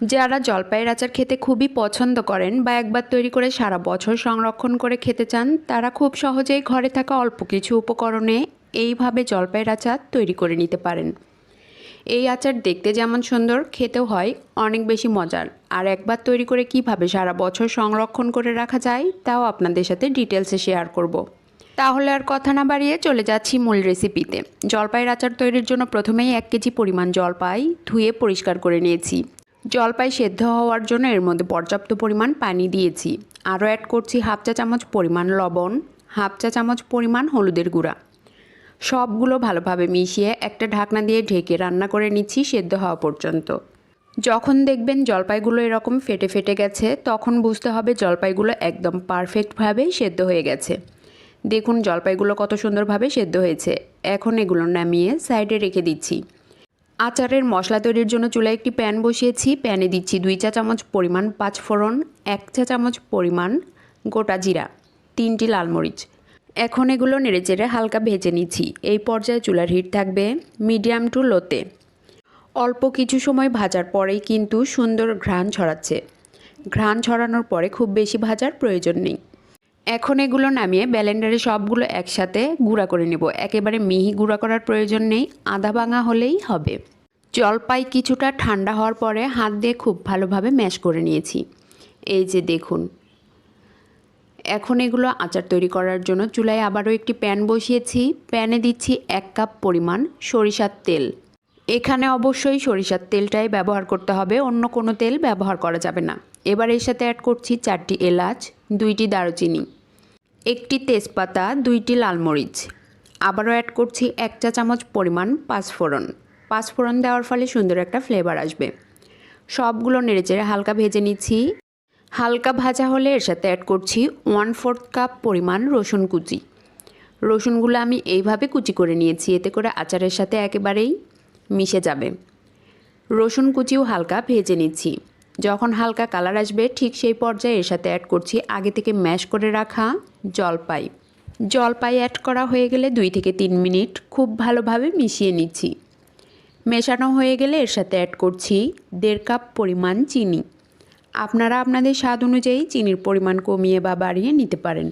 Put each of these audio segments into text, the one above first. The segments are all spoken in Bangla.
যারা জলপাইয়ের আচার খেতে খুবই পছন্দ করেন বা একবার তৈরি করে সারা বছর সংরক্ষণ করে খেতে চান, তারা খুব সহজেই ঘরে থাকা অল্প কিছু উপকরণে এইভাবে জলপাইয়ের আচার তৈরি করে নিতে পারেন। এই আচার দেখতে যেমন সুন্দর, খেতেও হয় অনেক বেশি মজার। আর একবার তৈরি করে কীভাবে সারা বছর সংরক্ষণ করে রাখা যায়, তাও আপনাদের সাথে ডিটেলসে শেয়ার করব। তাহলে আর কথা না বাড়িয়ে চলে যাচ্ছি মূল রেসিপিতে। জলপাইয়ের আচার তৈরির জন্য প্রথমেই এক কেজি পরিমাণ জলপাই ধুয়ে পরিষ্কার করে নিয়েছি। জলপাই সেদ্ধ হওয়ার জন্য এর মধ্যে পর্যাপ্ত পরিমাণ পানি দিয়েছি। আরও অ্যাড করছি হাফ চা চামচ পরিমাণ লবণ, হাফ চা চামচ পরিমাণ হলুদের গুঁড়া। সবগুলো ভালোভাবে মিশিয়ে একটা ঢাকনা দিয়ে ঢেকে রান্না করে নিচ্ছি সেদ্ধ হওয়া পর্যন্ত। যখন দেখবেন জলপাইগুলো এরকম ফেটে ফেটে গেছে, তখন বুঝতে হবে জলপাইগুলো একদম পারফেক্টভাবে সেদ্ধ হয়ে গেছে। দেখুন জলপাইগুলো কত সুন্দরভাবে সেদ্ধ হয়েছে। এখন এগুলো নামিয়ে সাইডে রেখে দিচ্ছি। আচারের মশলা তৈরির জন্য চুলায় একটি প্যান বসিয়েছি। প্যানে দিচ্ছি দুই চা চামচ পরিমাণ পাঁচ ফোড়ন, এক চা চামচ পরিমাণ গোটা জিরা, তিনটি লাল মরিচ। এখন এগুলো নেড়েচেড়ে হালকা ভেজে নিচ্ছি। এই পর্যায়ে চুলার হিট থাকবে মিডিয়াম টু লোতে। অল্প কিছু সময় ভাজার পরেই কিন্তু সুন্দর ঘ্রাণ ছড়াচ্ছে। ঘ্রাণ ছড়ানোর পরে খুব বেশি ভাজার প্রয়োজন নেই। এখন এগুলো নামিয়ে ব্যালেন্ডারে সবগুলো একসাথে গুঁড়া করে নেব। একেবারে মিহি গুঁড়া করার প্রয়োজন নেই, আধা ভাঙা হলেই হবে। জলপাই কিছুটা ঠান্ডা হওয়ার পরে হাত দিয়ে খুব ভালোভাবে ম্যাশ করে নিয়েছি। এই যে দেখুন। এখন এগুলো আচার তৈরি করার জন্য চুলায় আবারও একটি প্যান বসিয়েছি। প্যানে দিচ্ছি এক কাপ পরিমাণ সরিষার তেল। এখানে অবশ্যই সরিষার তেলটাই ব্যবহার করতে হবে, অন্য কোনো তেল ব্যবহার করা যাবে না। এবার এর সাথে অ্যাড করছি চারটি এলাচ, দুইটি দারুচিনি, একটি তেজপাতা, দুইটি লালমরিচ আবারও অ্যাড করছি এক চা চামচ পরিমাণ পাঁচফোড়ন। পাঁচফোড়ন দেওয়ার ফলে সুন্দর একটা ফ্লেভার আসবে। সবগুলো নেড়েচেড়ে হালকা ভেজে নিচ্ছি। হালকা ভাজা হলে এর সাথে অ্যাড করছি ওয়ান ফোর্থ কাপ পরিমাণ রসুন কুচি। রসুনগুলো আমি এইভাবে কুচি করে নিয়েছি, এতে করে আচারের সাথে একেবারেই মিশে যাবে। রসুন কুচিও হালকা ভেজে নিচ্ছি। যখন হালকা কালার আসবে, ঠিক সেই পর্যায়ে এর সাথে অ্যাড করছি আগে থেকে ম্যাশ করে রাখা জলপাই। জলপাই অ্যাড করা হয়ে গেলে দুই থেকে তিন মিনিট খুব ভালোভাবে মিশিয়ে নিচ্ছি। মেশানো হয়ে গেলে এর সাথে অ্যাড করছি দেড় কাপ পরিমাণ চিনি। আপনারা আপনাদের স্বাদ অনুযায়ী চিনির পরিমাণ কমিয়ে বা বাড়িয়ে নিতে পারেন।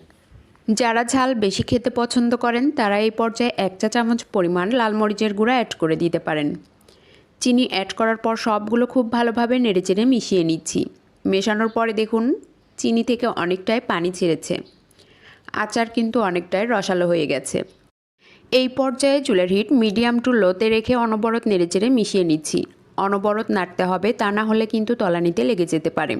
যারা ঝাল বেশি খেতে পছন্দ করেন, তারা এই পর্যায়ে এক চা চামচ পরিমাণ লাল মরিচের গুঁড়া অ্যাড করে দিতে পারেন। চিনি অ্যাড করার পর সবগুলো খুব ভালোভাবে নেড়েচেড়ে মিশিয়ে নিচ্ছি। মেশানোর পরে দেখুন, চিনি থেকে অনেকটাই পানি ছেড়েছে। আচার কিন্তু অনেকটাই রসালো হয়ে গেছে। এই পর্যায়ে চুলের হিট মিডিয়াম টু লোতে রেখে অনবরত নেড়েচেড়ে মিশিয়ে নিচ্ছি। অনবরত নাড়তে হবে, তা না হলে কিন্তু তলানিতে লেগে যেতে পারে।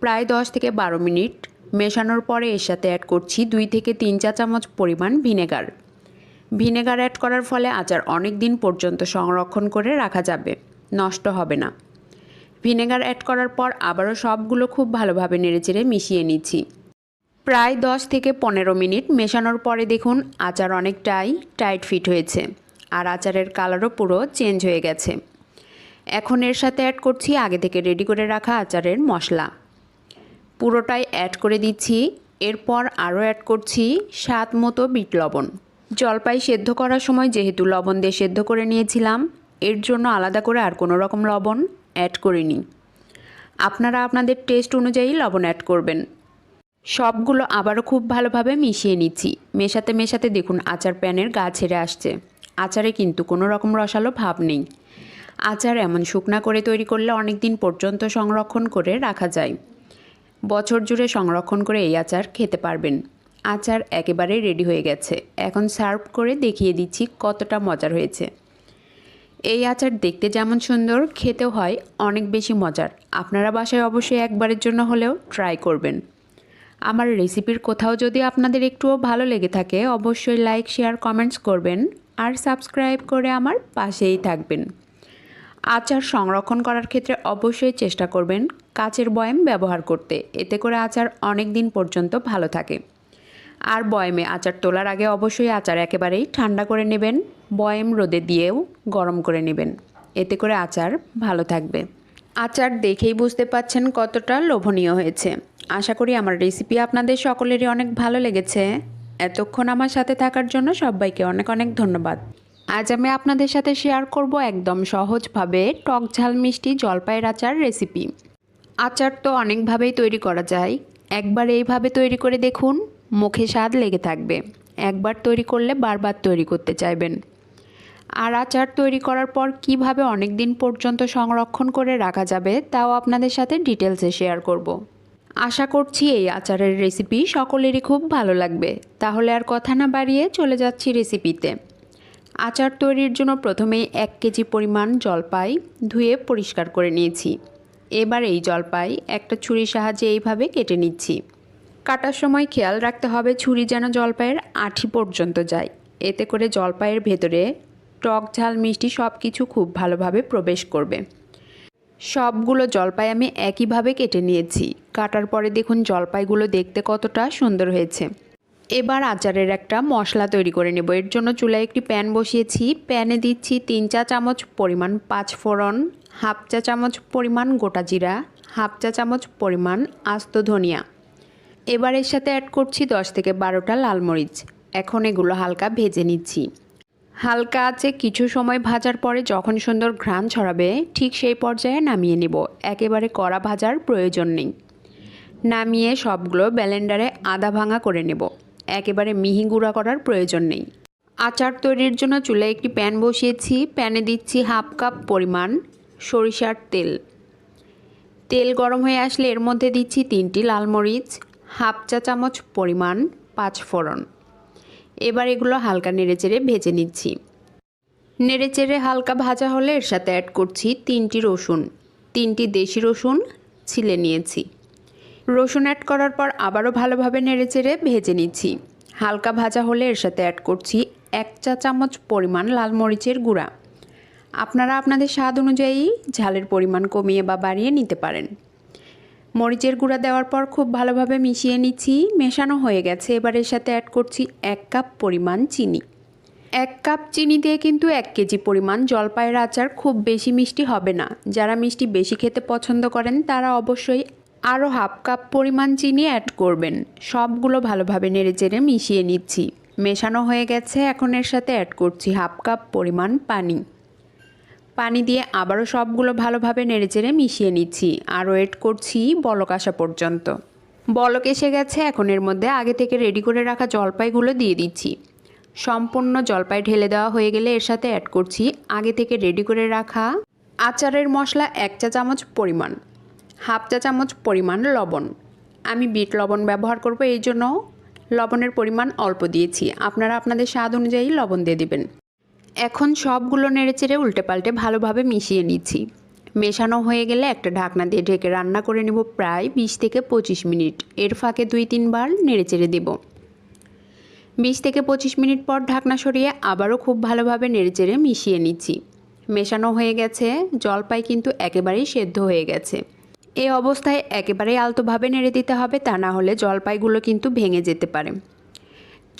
প্রায় দশ থেকে বারো মিনিট। মেশানোর পরে এর সাথে অ্যাড করছি দুই থেকে তিন চা চামচ পরিমাণ ভিনেগার। ভিনেগার অ্যাড করার ফলে আচার অনেক দিন পর্যন্ত সংরক্ষণ করে রাখা যাবে, নষ্ট হবে না। ভিনেগার অ্যাড করার পর আবারও সবগুলো খুব ভালোভাবে নেড়েচেড়ে মিশিয়ে নিচ্ছি। প্রায় দশ থেকে পনেরো মিনিট মেশানোর পরে দেখুন আচার অনেকটাই টাইট ফিট হয়েছে আর আচারের কালারও পুরো চেঞ্জ হয়ে গেছে। এখন এর সাথে অ্যাড করছি আগে থেকে রেডি করে রাখা আচারের মশলা। পুরোটাই অ্যাড করে দিচ্ছি, এরপর আরও অ্যাড করছি স্বাদ মতো বিট লবণ। জলপাই সেদ্ধ করার সময় যেহেতু লবণ দিয়ে সেদ্ধ করে নিয়েছিলাম, এর জন্য আলাদা করে আর কোনো রকম লবণ অ্যাড করিনি। আপনারা আপনাদের টেস্ট অনুযায়ী লবণ অ্যাড করবেন। সবগুলো আবারও খুব ভালোভাবে মিশিয়ে নিচ্ছি। মেশাতে মেশাতে দেখুন আচার প্যানের গা ছেড়ে আসছে। আচারে কিন্তু কোনো রকম রসালো ভাব নেই। আচার এমন শুকনা করে তৈরি করলে অনেক দিন পর্যন্ত সংরক্ষণ করে রাখা যায়। বছর জুড়ে সংরক্ষণ করে এই আচার খেতে পারবেন। আচার একেবারে রেডি হয়ে গেছে। এখন সার্ভ করে দেখিয়ে দিচ্ছি কতটা মজার হয়েছে। এই আচার দেখতে যেমন সুন্দর, খেতেও হয় অনেক বেশি মজার। আপনারা বাসায় অবশ্যই একবারের জন্য হলেও ট্রাই করবেন। আমার রেসিপির কোথাও যদি আপনাদের একটুও ভালো লেগে থাকে, অবশ্যই লাইক শেয়ার কমেন্টস করবেন আর সাবস্ক্রাইব করে আমার পাশেই থাকবেন। আচার সংরক্ষণ করার ক্ষেত্রে অবশ্যই চেষ্টা করবেন কাচের বয়াম ব্যবহার করতে। এতে করে আচার অনেক দিন পর্যন্ত ভালো থাকে। আর বয়ামে আচার তোলার আগে অবশ্যই আচার একেবারেই ঠান্ডা করে নেবেন। বয়াম রোদে দিয়েও গরম করে নেবেন। এতে করে আচার ভালো থাকবে। আচার দেখেই বুঝতে পাচ্ছেন কতটা লোভনীয় হয়েছে। আশা করি আমার রেসিপি আপনাদের সকলেরই অনেক ভালো লেগেছে। এতক্ষণ আমার সাথে থাকার জন্য সবাইকে অনেক অনেক ধন্যবাদ। আজ আমি আপনাদের সাথে শেয়ার করব একদম সহজভাবে টক ঝাল মিষ্টি জলপাইয়ের আচার রেসিপি আচার তো অনেকভাবেই তৈরি করা যায়। একবার এইভাবে তৈরি করে দেখুন। মুখে স্বাদ লেগে থাকবে। একবার তৈরি করলে বারবার তৈরি করতে চাইবেন। আর আচার তৈরি করার পর কীভাবে অনেক দিন পর্যন্ত সংরক্ষণ করে রাখা যাবে তাও আপনাদের সাথে ডিটেলসে শেয়ার করব। আশা করছি এই আচারের রেসিপি সকলেরই খুব ভালো লাগবে। তাহলে আর কথা না বাড়িয়ে চলে যাচ্ছি রেসিপিতে। আচার তৈরির জন্য প্রথমেই এক কেজি পরিমাণ জলপাই ধুয়ে পরিষ্কার করে নিয়েছি। এবার এই জলপাই একটা ছুরির সাহায্যে এইভাবে কেটে নিচ্ছি। কাটার সময় খেয়াল রাখতে হবে ছুরি যেন জলপাইয়ের আঠি পর্যন্ত যায়। এতে করে জলপাইয়ের ভেতরে টক ঝাল, মিষ্টি সব কিছু খুব ভালোভাবে প্রবেশ করবে। সবগুলো জলপাই আমি একইভাবে কেটে নিয়েছি। কাটার পরে দেখুন জলপাইগুলো দেখতে কতটা সুন্দর হয়েছে। এবার আচারের একটা মশলা তৈরি করে নেব। এর জন্য চুলায় একটি প্যান বসিয়েছি। প্যানে দিচ্ছি তিন চা চামচ পরিমাণ পাঁচ ফোড়ন, হাফ চা চামচ পরিমাণ গোটা জিরা, হাফ চা চামচ পরিমাণ আস্ত ধনিয়া। এবার এর সাথে অ্যাড করছি দশ থেকে বারোটা লাল মরিচ। এখন এগুলো হালকা ভেজে নিচ্ছি। হালকা আছে কিছু সময় ভাজার পরে যখন সুন্দর ঘ্রাণ ছড়াবে, ঠিক সেই পর্যায়ে নামিয়ে নেব। একেবারে কড়া ভাজার প্রয়োজন নেই। নামিয়ে সবগুলো ব্যালেন্ডারে আদা ভাঙা করে নেব। একেবারে মিহি গুঁড়া করার প্রয়োজন নেই। আচার তৈরির জন্য চুলে একটি প্যান বসিয়েছি। প্যানে দিচ্ছি হাফ কাপ পরিমাণ সরিষার তেল। তেল গরম হয়ে আসলে এর মধ্যে দিচ্ছি তিনটি লাল মরিচ। হাফ চা চামচ পরিমাণ পাঁচ ফোড়ন। এবার এগুলো হালকা নেড়েচেড়ে ভেজে নিচ্ছি। নেড়েচেড়ে হালকা ভাজা হলে এর সাথে অ্যাড করছি তিনটি রসুন। তিনটি দেশি রসুন ছিলে নিয়েছি। রসুন অ্যাড করার পর আবারও ভালোভাবে নেড়েচেড়ে ভেজে নিচ্ছি। হালকা ভাজা হলে এর সাথে অ্যাড করছি এক চা চামচ পরিমাণ লাল মরিচের গুঁড়া। আপনারা আপনাদের স্বাদ অনুযায়ী ঝালের পরিমাণ কমিয়ে বা বাড়িয়ে নিতে পারেন। মরিচের গুঁড়া দেওয়ার পর খুব ভালোভাবে মিশিয়ে নিচ্ছি। মেশানো হয়ে গেছে। এবার এর সাথে অ্যাড করছি এক কাপ পরিমাণ চিনি। এক কাপ চিনি দিয়ে কিন্তু এক কেজি পরিমাণ জলপাইয়ের আচার খুব বেশি মিষ্টি হবে না। যারা মিষ্টি বেশি খেতে পছন্দ করেন, তারা অবশ্যই আরও হাফ কাপ পরিমাণ চিনি অ্যাড করবেন। সবগুলো ভালোভাবে নেড়েচেড়ে মিশিয়ে নিচ্ছি। মেশানো হয়ে গেছে। এখন এর সাথে অ্যাড করছি হাফ কাপ পরিমাণ পানি। পানি দিয়ে আবারও সবগুলো ভালোভাবে নেড়েচেড়ে মিশিয়ে নিচ্ছি আর ওয়েট করছি বলক আসা পর্যন্ত। বলক এসে গেছে, এখন এর মধ্যে আগে থেকে রেডি করে রাখা জলপাইগুলো দিয়ে দিচ্ছি। সম্পূর্ণ জলপাই ঢেলে দেওয়া হয়ে গেলে এর সাথে অ্যাড করছি আগে থেকে রেডি করে রাখা আচারের মশলা এক চা চামচ পরিমাণ, হাফ চা চামচ পরিমাণ লবণ। আমি বিট লবণ ব্যবহার করব এই জন্য। লবণের পরিমাণ অল্প দিয়েছি। আপনারা আপনাদের স্বাদ অনুযায়ী লবণ দিয়ে দিবেন। এখন সবগুলো নেড়েচেড়ে উল্টে পাল্টে ভালোভাবে মিশিয়ে নিচ্ছি। মেশানো হয়ে গেলে একটা ঢাকনা দিয়ে ঢেকে রান্না করে নেব প্রায় বিশ থেকে পঁচিশ মিনিট। এর ফাঁকে দুই তিনবার নেড়েচেড়ে দেব। বিশ থেকে পঁচিশ মিনিট পর ঢাকনা সরিয়ে আবারও খুব ভালোভাবে নেড়েচেড়ে মিশিয়ে নিচ্ছি। মেশানো হয়ে গেছে, জলপাই কিন্তু একেবারেই সেদ্ধ হয়ে গেছে। এই অবস্থায় একেবারেই আলতোভাবে নেড়ে দিতে হবে, তা না হলে জলপাইগুলো কিন্তু ভেঙে যেতে পারে।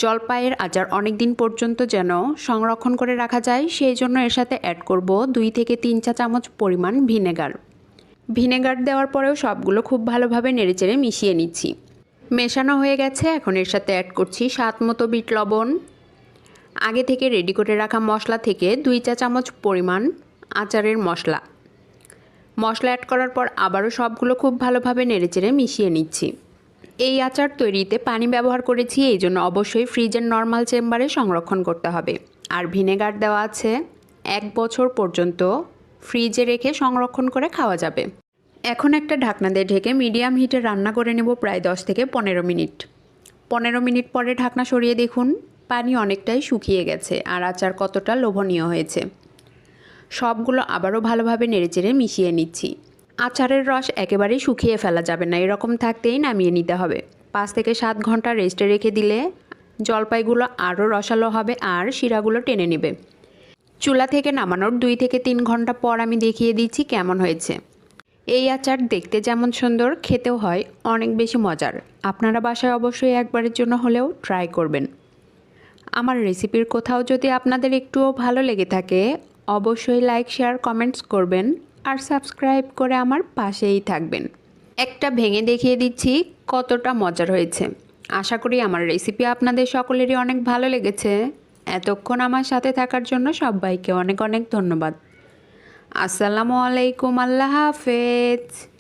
জলপাইয়ের আচার অনেক দিন পর্যন্ত যেন সংরক্ষণ করে রাখা যায়, সেই জন্য এর সাথে অ্যাড করব দুই থেকে তিন চা চামচ পরিমাণ ভিনেগার। ভিনেগার দেওয়ার পরেও সবগুলো খুব ভালোভাবে নেড়েচেড়ে মিশিয়ে নিচ্ছি। মেশানো হয়ে গেছে, এখন এর সাথে অ্যাড করছি স্বাদ মতো বিট লবণ। আগে থেকে রেডি করে রাখা মশলা থেকে দুই চা চামচ পরিমাণ আচারের মশলা। মশলা অ্যাড করার পর আবারও সবগুলো খুব ভালোভাবে নেড়েচেড়ে মিশিয়ে নিচ্ছি। এই আচার তৈরিতে পানি ব্যবহার করেছি, এই জন্য অবশ্যই ফ্রিজের নর্মাল চেম্বারে সংরক্ষণ করতে হবে। আর ভিনেগার দেওয়া আছে, এক বছর পর্যন্ত ফ্রিজে রেখে সংরক্ষণ করে খাওয়া যাবে। এখন একটা ঢাকনা দিয়ে ঢেকে মিডিয়াম হিটে রান্না করে নেব প্রায় দশ থেকে পনেরো মিনিট। পনেরো মিনিট পরে ঢাকনা সরিয়ে দেখুন, পানি অনেকটাই শুকিয়ে গেছে আর আচার কতটা লোভনীয় হয়েছে। সবগুলো আবারও ভালোভাবে নেড়েচেড়ে মিশিয়ে নিচ্ছি। আচারের রস একেবারেই শুকিয়ে ফেলা যাবে না, এরকম থাকতেই নামিয়ে নিতে হবে। পাঁচ থেকে সাত ঘণ্টা রেস্টে রেখে দিলে জলপাইগুলো আরও রসালো হবে আর শিরাগুলো টেনে নেবে। চুলা থেকে নামানোর দুই থেকে তিন ঘণ্টা পর আমি দেখিয়ে দিচ্ছি কেমন হয়েছে। এই আচার দেখতে যেমন সুন্দর, খেতেও হয় অনেক বেশি মজার। আপনারা বাসায় অবশ্যই একবারের জন্য হলেও ট্রাই করবেন। আমার রেসিপির কোথাও যদি আপনাদের একটুও ভালো লেগে থাকে, অবশ্যই লাইক, শেয়ার, কমেন্টস করবেন। আর সাবস্ক্রাইব করে আমার পাশেই থাকবেন। একটা ভেঙে দেখিয়ে দিচ্ছি কতটা মজার হয়েছে। আশা করি আমার রেসিপি আপনাদের সকলেরই অনেক ভালো লেগেছে। এতক্ষণ আমার সাথে থাকার জন্য সবাইকে অনেক অনেক ধন্যবাদ। আসসালামু আলাইকুম, আল্লাহ হাফেজ।